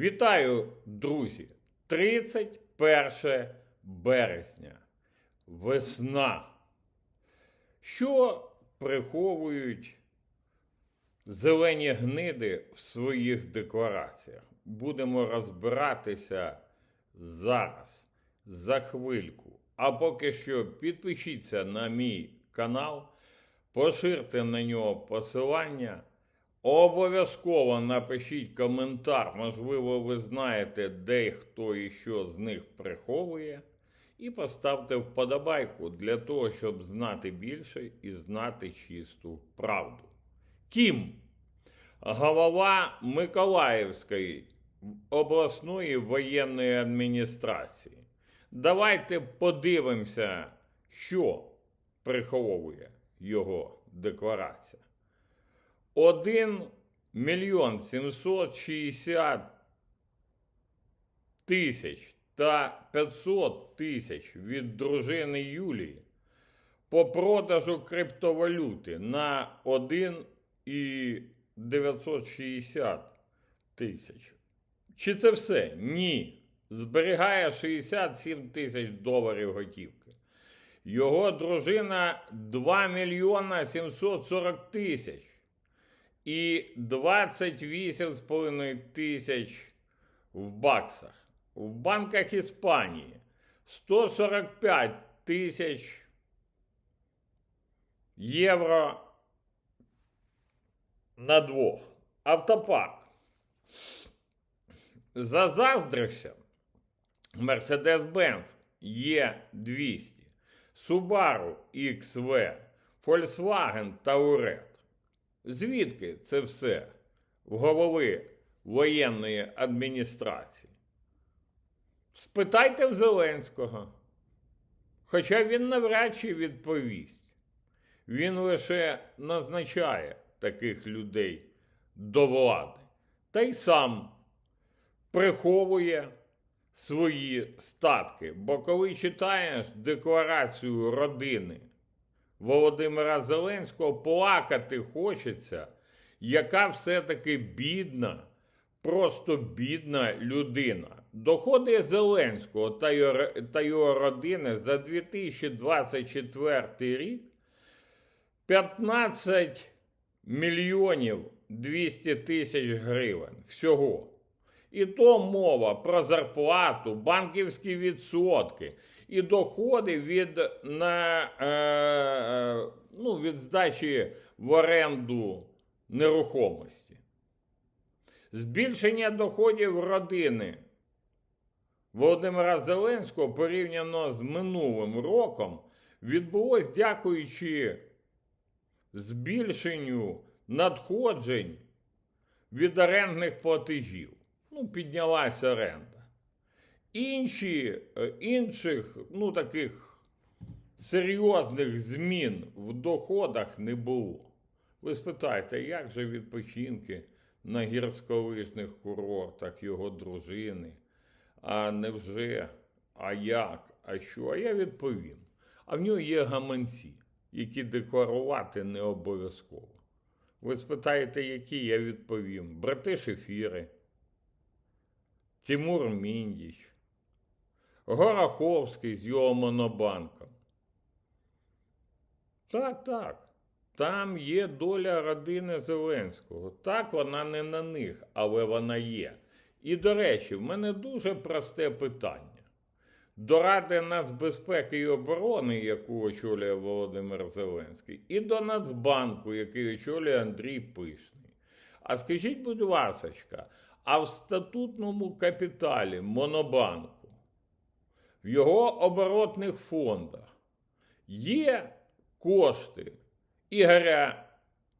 Вітаю, друзі! 31 березня. Весна. Що приховують зелені гниди в своїх деклараціях? Будемо розбиратися зараз, за хвильку. А поки що підпишіться на мій канал, поширте на нього посилання. Обов'язково напишіть коментар, можливо, ви знаєте, де хто і що з них приховує. І поставте вподобайку для того, щоб знати більше і знати чисту правду. Кім, голова Миколаївської обласної воєнної адміністрації. Давайте подивимося, що приховує його декларація. 1 мільйон 760 тисяч та 500 тисяч від дружини Юлії по продажу криптовалюти на 1 і 960 тисяч. Чи це все? Ні. Зберігає 67 тисяч доларів готівки. Його дружина 2 мільйона 740 тисяч і 28,5 тисяч в баксах. В банках Іспанії 145 тисяч євро на двох. Автопарк. Зазаздрився Mercedes-Benz Е200, Subaru XV, Volkswagen Touareg. Звідки це все в голови воєнної адміністрації? Спитайте в Зеленського. Хоча він навряд чи відповість. Він лише назначає таких людей до влади та й сам приховує свої статки. Бо коли читаєш декларацію родини Володимира Зеленського, плакати хочеться, яка все-таки бідна, просто бідна людина. Доходи Зеленського та його, та його родини за 2024 рік 15 мільйонів 200 тисяч гривень всього. І то мова про зарплату, банківські відсотки і доходи від, на, е, ну, від здачі в оренду нерухомості. Збільшення доходів родини Володимира Зеленського порівняно з минулим роком відбулось дякуючи збільшенню надходжень від орендних платежів. Ну, піднялася оренда. Інші, е, інших, ну, таких серйозних змін в доходах не було. Ви спитаєте, як же відпочинки на гірськолижних курортах його дружини? А невже? А як? А що? А я відповім. А в нього є гаманці, які декларувати не обов'язково. Ви спитаєте, які я відповім? Брати Шефіри, Тимур Міндіч, Гороховський з його монобанком. Так, так. Там є доля родини Зеленського. Так, вона не на них, але вона є. І, до речі, в мене дуже просте питання. До Ради нацбезпеки і оборони, яку очолює Володимир Зеленський, і до Нацбанку, який очолює Андрій Пишний. А скажіть, будь ласка, а в статутному капіталі Монобанку, в його оборотних фондах є кошти Ігоря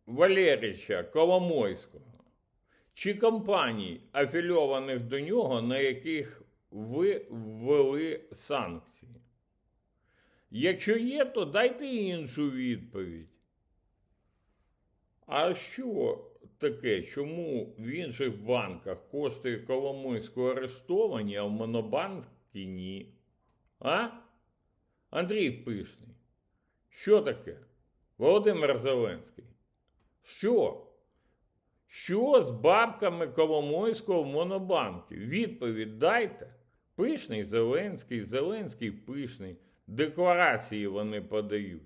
Валерійовича Коломойського чи компаній, афільованих до нього, на яких ви ввели санкції? Якщо є, то дайте іншу відповідь. А що таке? Чому в інших банках кошти Коломойського арештовані, а в Монобанку ні? А? Андрій Пишний. Що таке? Володимир Зеленський. Що? Що з бабками Коломойського в Монобанку? Відповідь дайте. Пишний Зеленський, Зеленський пишний. Декларації вони подають.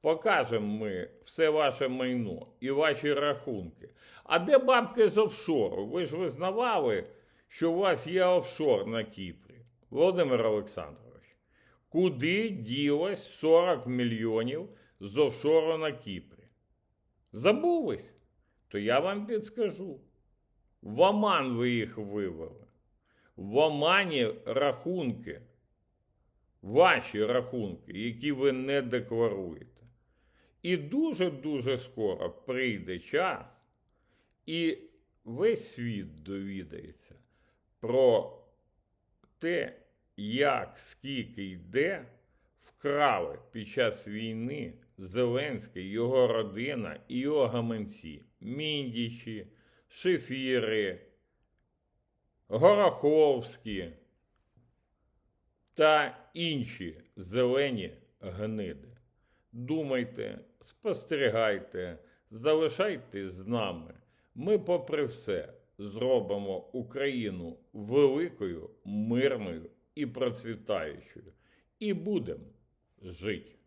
Покажемо ми все ваше майно і ваші рахунки. А де бабки з офшору? Ви ж визнавали, що у вас є офшор на Кіпрі. Володимир Олександрович, куди ділось 40 мільйонів з офшору на Кіпрі? Забулись? То я вам підскажу. В Оман ви їх вивели. В Омані рахунки, ваші рахунки, які ви не декларуєте. І дуже-дуже скоро прийде час, і весь світ довідається про те, як, скільки йде, вкрали під час війни Зеленський, його родина і його гаманці, міндічі, шефіри, Гороховські та інші зелені гниди. Думайте, спостерігайте, залишайтесь з нами. Ми, попри все, зробимо Україну великою, мирною і процвітаючою. І будемо жити.